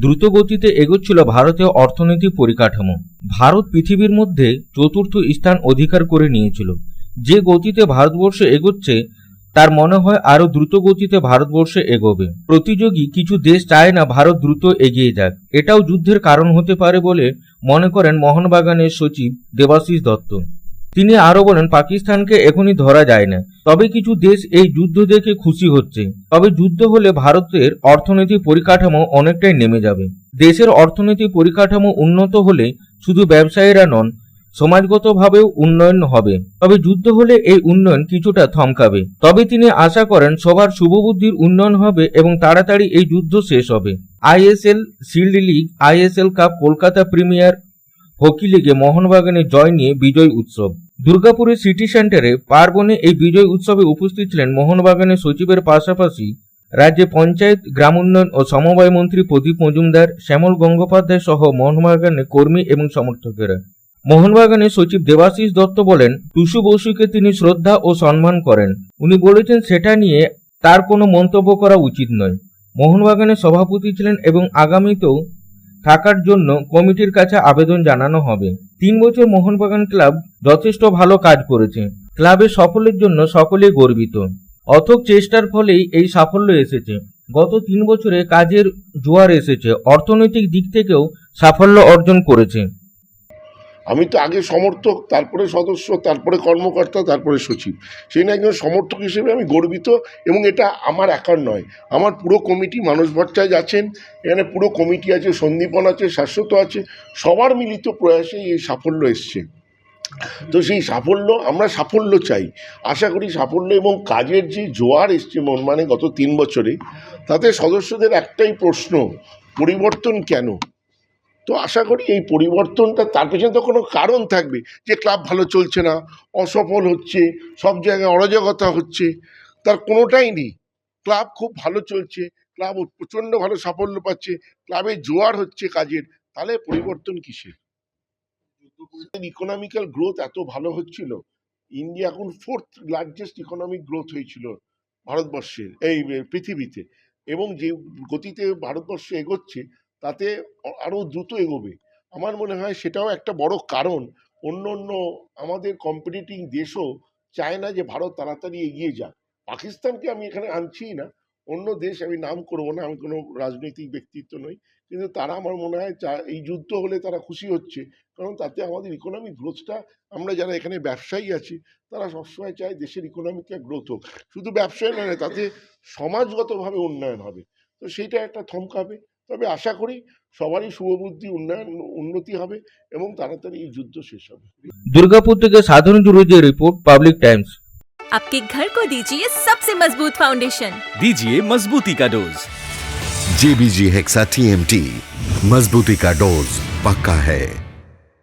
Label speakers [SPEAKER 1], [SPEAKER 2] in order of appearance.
[SPEAKER 1] দ্রুত গতিতে এগোচ্ছিল ভারতীয় অর্থনৈতিক পরিকাঠামো। ভারত পৃথিবীর মধ্যে চতুর্থ স্থান অধিকার করে নিয়েছিল। যে গতিতে ভারতবর্ষ এগোচ্ছে, তার মনে হয় আরও দ্রুত গতিতে ভারতবর্ষে এগোবে। প্রতিযোগী কিছু দেশ চায় না ভারত দ্রুত এগিয়ে যাক। এটাও যুদ্ধের কারণ হতে পারে বলে মনে করেন মোহনবাগানের সচিব দেবাশিস দত্ত। তিনি আরও বলেন, পাকিস্তানকে এখনই ধরা যায় না। তবে কিছু দেশ এই যুদ্ধ দেখে খুশি হচ্ছে। তবে যুদ্ধ হলে ভারতের অর্থনৈতিক পরিকাঠামো অনেকটাই নেমে যাবে। দেশের অর্থনৈতিক পরিকাঠামো উন্নত হলে শুধু ব্যবসায়ীরা নন, সমাজগতভাবেও উন্নয়ন হবে। তবে যুদ্ধ হলে এই উন্নয়ন কিছুটা থমকাবে। তবে তিনি আশা করেন, সবার শুভবুদ্ধির উন্নয়ন হবে এবং তাড়াতাড়ি এই যুদ্ধ শেষ হবে। ISL, shield league, ISL cup, Kolkata premier, hockey লিগে মোহনবাগানের জয় নিয়ে বিজয় উৎসব। দুর্গাপুরের সিটি সেন্টারে পার্বণে এই বিজয় উৎসবে উপস্থিত ছিলেন মোহনবাগানের সচিবের পাশাপাশি রাজ্যে পঞ্চায়েত গ্রাম উন্নয়ন ও সমবায় মন্ত্রী প্রদীপ মজুমদার, শ্যামল গঙ্গোপাধ্যায় সহ মোহনবাগানের কর্মী এবং সমর্থকেরা। মোহনবাগানের সচিব দেবাশিস দত্ত বলেন, টুসু বসুকে তিনি শ্রদ্ধা ও সম্মান করেন। উনি বলেছেন, সেটা নিয়ে তার কোনো মন্তব্য করা উচিত নয়। মোহনবাগানের সভাপতি ছিলেন এবং আগামীতেও থাকার জন্য কমিটির কাছে আবেদন জানানো হবে। তিন বছর মোহনবাগান ক্লাব যথেষ্ট ভালো কাজ করেছে। ক্লাবের সফলের জন্য সকলে গর্বিত। অথক চেষ্টার ফলেই এই সাফল্য এসেছে। গত তিন বছরে কাজের জোয়ার এসেছে। অর্থনৈতিক দিক থেকেও সাফল্য অর্জন করেছে।
[SPEAKER 2] আমি তো আগে সমর্থক, তারপরে সদস্য, তারপরে কর্মকর্তা, তারপরে সচিব। সেই না একজন সমর্থক হিসেবে আমি গর্বিত এবং এটা আমার একার নয়। আমার পুরো কমিটি, মানস ভট্টাচার্য আছেন, এখানে পুরো কমিটি আছে, সন্দীপন আছে, শাশ্বত আছে, সবার মিলিত প্রয়াসে এই সাফল্য এসছে। তো সেই সাফল্য, আমরা সাফল্য চাই। আশা করি সাফল্য এবং কাজের যে জোয়ার এসছে মন মানে গত তিন বছরে, তাতে সদস্যদের একটাই প্রশ্ন, পরিবর্তন কেন? তো আশা করি এই পরিবর্তনটা তার পেছনে তো কোনো কারণ থাকবে যে ক্লাব ভালো চলছে না, অসফল হচ্ছে, সব জায়গায় অরাজকতা হচ্ছে, তার কোনোটাই নেই। ক্লাব খুব ভালো চলছে, ক্লাব প্রচণ্ড ভালো সাফল্য পাচ্ছে, ক্লাবে জোয়ার হচ্ছে কাজের, তাহলে পরিবর্তন কিসের? ইকোনমিক্যাল গ্রোথ এত ভালো হচ্ছিল, ইন্ডিয়া এখন ফোর্থ লার্জেস্ট ইকোনমিক গ্রোথ হয়েছিল ভারতবর্ষের, এই পৃথিবীতে। এবং যে গতিতে ভারতবর্ষ এগোচ্ছে তাতে আরও দ্রুত এগোবে। আমার মনে হয় সেটাও একটা বড় কারণ। অন্য অন্য আমাদের কম্পিটিটিং দেশও চায় না যে ভারত তাড়াতাড়ি এগিয়ে যাক। পাকিস্তানকে আমি এখানে আনছিই না। অন্য দেশ আমি নাম করব না, আমি কোনো রাজনৈতিক ব্যক্তিত্ব নই। কিন্তু তারা আমার মনে হয় এই যুদ্ধ হলে তারা খুশি হচ্ছে। কারণ তাতে আমাদের ইকোনমিক গ্রোথটা আমরা যারা এখানে ব্যবসায়ী আছি, তারা সবসময় চায় দেশের ইকোনমিকটা গ্রোথ হোক। শুধু ব্যবসায় নয়, তাতে সমাজগতভাবে উন্নয়ন হবে। তো সেইটা একটা থমকাবে। তবে আশা করি সবারই শুভবুদ্ধি উন্নয়ন উন্নতি হবে এবং তাড়াতাড়ি এই যুদ্ধ শেষ হবে
[SPEAKER 1] দুর্গাপুর থেকে সাধারণ জুরুজের রিপোর্ট পাবলিক টাইমস
[SPEAKER 3] आपके घर को दीजिए सबसे मजबूत फाउंडेशन
[SPEAKER 4] दीजिए मजबूती का डोज
[SPEAKER 5] जेबीजी हेक्सा टीएमटी मजबूती का डोज पक्का है